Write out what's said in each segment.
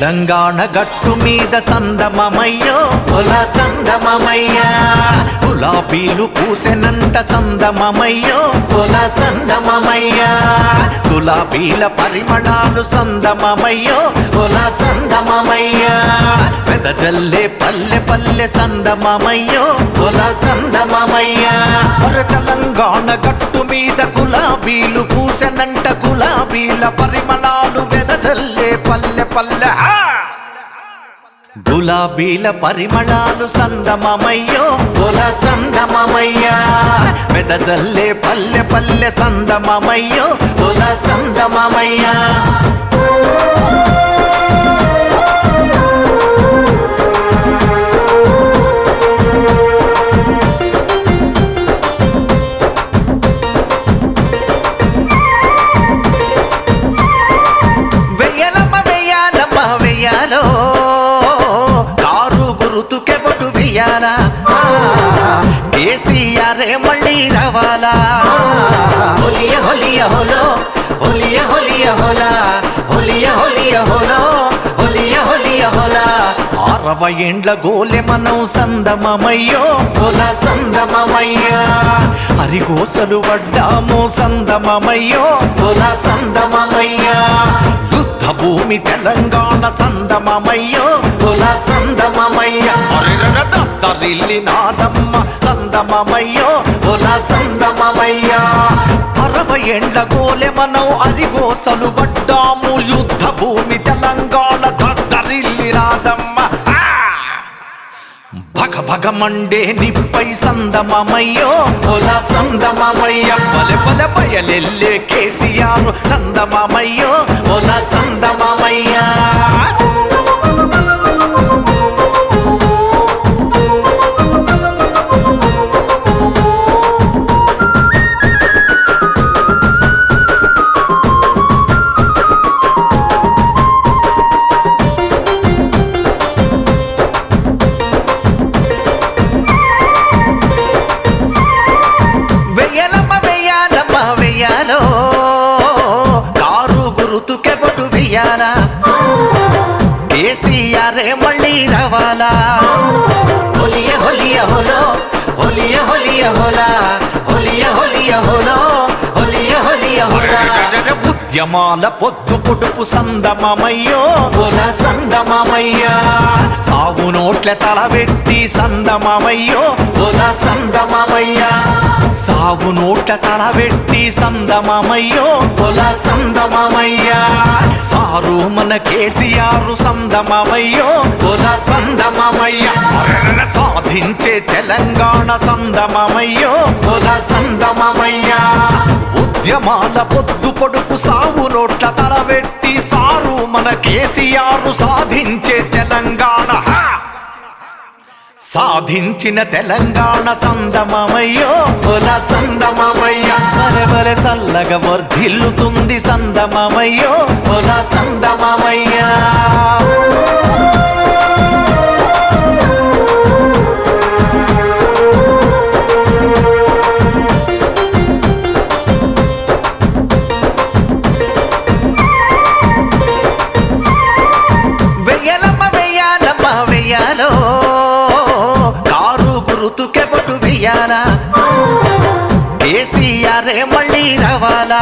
తెలంగాణ గట్టు మీద సందమమయ్యో కుల సందమమయ్యా. గులాబీలు పూసెనంట సందమమయ్యో పొల సందమమయ్యా. గులాబీల పరిమళాలు సందమమయ్యో పొల సందమమయ్యా. పెదజల్లే పల్లె పల్లె సందమమయ్యో పొల సందమమయ్యా. ఒర తెలంగాణ గట్టు మీద గులాబీలు పూసెనంట గులాబీల పరిమళాలు వెదజల్లే పల్లె పల్లె ఆ! గులాబీల పరిమళాలు సందమమయ్యో. పొల సందమమయ్యా. వెదజల్లే పల్లె పల్లె సందమమయ్యో. పొల సందమమయ్యా. గురుతుకెవడు వెయ్యాలా కేసీఆర్ మళ్ళీ రవాలా? హోలియ హోలియ హోలో హోలియ హోలియ హోలా హోలియ హోలియ హోలో హోలియ హోలియ హోలా. అరవై ఏండ్ల గోలె మనం సందమమయ్యో పొల సందమమయ్యా. అరిగోసలు వడ్డాము సందమమయ్యో పొల సందమమయ్యా. యుద్ధ భూమి తెలంగాణ సందమమయ్యో పొల సందమమయ్యా. తరిల్లి నాదమ్మ సందమమయ్యో పొల సందమమయ్యా. అరవై ఎండ్ల గోలె మనం అరిగోసలు పడ్డాము యుద్ధ భూమి తెలంగాణ తరిల్లి నాదమ్మ. భగ భగ మండే నిప్పై సందమమయ్యో పొల సందమమయ్య. బలె బలె బయలెల్లే కేసీఆర్ సందమమయ్యో పొల సందమమయ్యా. కేసీఆర్ మళ్ళీ రవాలా? హొలియ హొలియ హొలో హొలియ హొలియ హొలా హొలియ హొలియ హొలో హొలియ హొలియ హొలా. ఉద్యమాల పొద్దు పొడుపు సందమమయ్యో. పొల సందమమయ్యా. సాగు నోట్ల తలబెట్టి సందమమయ్యో. పొల సందమమయ్యా. సాగు నోట్ల తలబెట్టి సందమమయ్యో. పొల సందమమయ్యా. సారు మన కేసీఆర్ సందమమయ్యో పొల సందమమయ్యా. సాధించే తెలంగాణ సందమమయ్యో పొల సందమమయ్యా. ఉద్యమాల పొద్దు పొడుపు సాగు నోట్ల తలవెట్టి సారు మన కేసీఆర్ సాధించే తెలంగాణ. సాధించిన తెలంగాణ సందమమయ్యో పొల సందమమయ్య. మరవర సల్లగ వర్ధిల్లుతుంది సందమమయ్యో పొల సందమమయ్యా. రే మళ్ళీ రవాలా?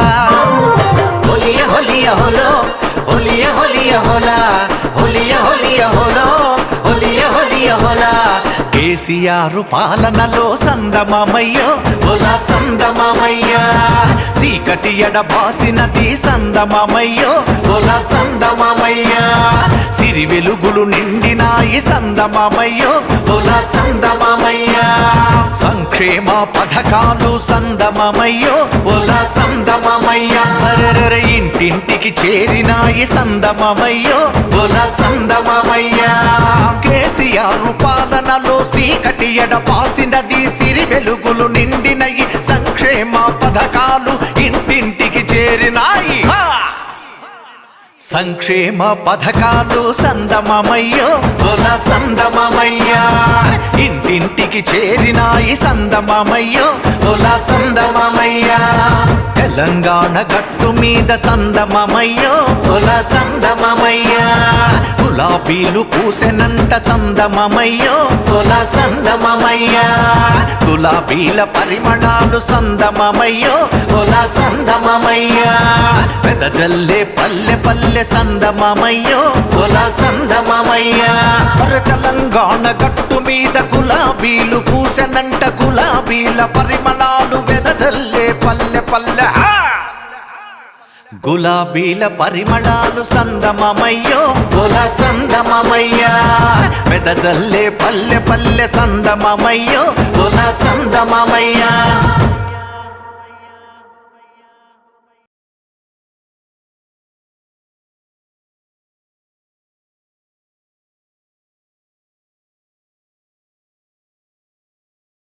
హోలియ హోలియ హోలో హోలియ హోలియ హోలా హోలియ హోలియ హోలో హోలియ హోలియ హోలా. కేసీఆర్ పాలనలో సందమామయ్యో హోలా సందమామయ్యా. చీకటి ఎడబాసినది సందమామయ్యో హోలా సందమామయ్యా. సిరి వెలుగులు నిండినాయి సందమామయ్యో హోలా సందమా సంక్షేమ పథకాలు సందమమయ్యో ఒల సందమమయ్యా. ఇంటింటికి చేరినాయి సందమమయ్యో ఒల సందమమయ్యా. కేసీఆర్ పాలనలో సీకటి ఎడ పాసినది సిరి వెలుగులు నిండినయి సంక్షేమ సంక్షేమ పథకాలు సందమమయ్యో ఒల సందమమయ్యా. ఇంటింటికి చేరినాయి సందమమయ్యో ఒల సందమమయ్యా. తెలంగాణ గట్టు మీద సందమమయ్యో ఒల సందమమయ్యా. గులాబీలు పూసెనంట సందమమయ్యో ఒల సందమమయ్యా. గులాబీల పరిమళాలు సందమమయ్యో ఒలా సందమమయ్యా. పెదజల్లే పల్లె పల్లె సందమమయ్యో ఒలా సందమమయ్యా. అరె తెలంగాణ గట్టు మీద గులాబీలు పూసనంట గులాబీల పరిమళాలు వెదజల్లే పల్లె పల్లె గులాబీల పరిమళాలు సందమమయ్యో. ఒల సందమమయ్యా. వెదజల్లే పల్లె పల్లె సందమమయ్యో. గుల సందమమయ్యా.